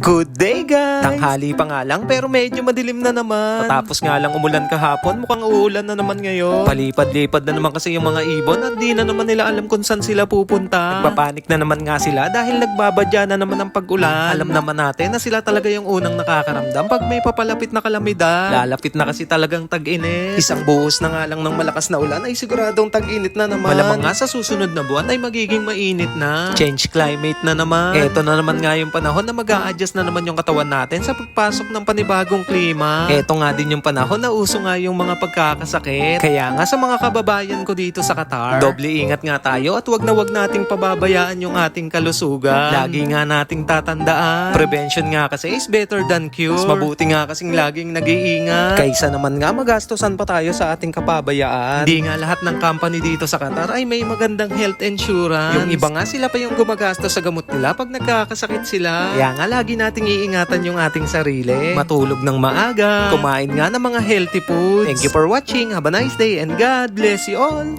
Good day guys! Tanghali pa nga lang pero medyo madilim na naman. Tapos nga lang umulan kahapon, mukhang uulan na naman ngayon. Palipad-lipad na naman kasi yung mga ibon at di na naman nila alam kung saan sila pupunta. Nagpapanik na naman nga sila dahil nagbabadya na naman ang pag-ulan. Alam naman natin na sila talaga yung unang nakakaramdam pag may papalapit na kalamidad. Lalapit na kasi talagang tag-init. Isang buhos na nga lang ng malakas na ulan ay siguradong tag-init na naman. Malamang nga sa susunod na buwan ay magiging mainit na. Change climate na naman. Eto na naman nga yung panahon na mag adjust na naman yung katawan natin sa pagpasok ng panibagong klima. Eto nga din yung panahon na uso nga yung mga pagkakasakit. Kaya nga sa mga kababayan ko dito sa Qatar, doble ingat nga tayo at wag na wag nating pababayaan yung ating kalusugan. Lagi nga nating tatandaan. Prevention nga kasi is better than cure. Mas mabuti nga kasing laging nag-iingat. Kaysa naman nga magastosan pa tayo sa ating kapabayaan. Hindi nga lahat ng company dito sa Qatar ay may magandang health insurance. Yung iba nga sila pa yung gumagastos sa gamot nila pag nagkakasakit sila. Kaya nga lagi nating iingatan yung ating sarili. Matulog ng maaga. Kumain nga ng mga healthy foods. Thank you for watching. Have a nice day and God bless you all.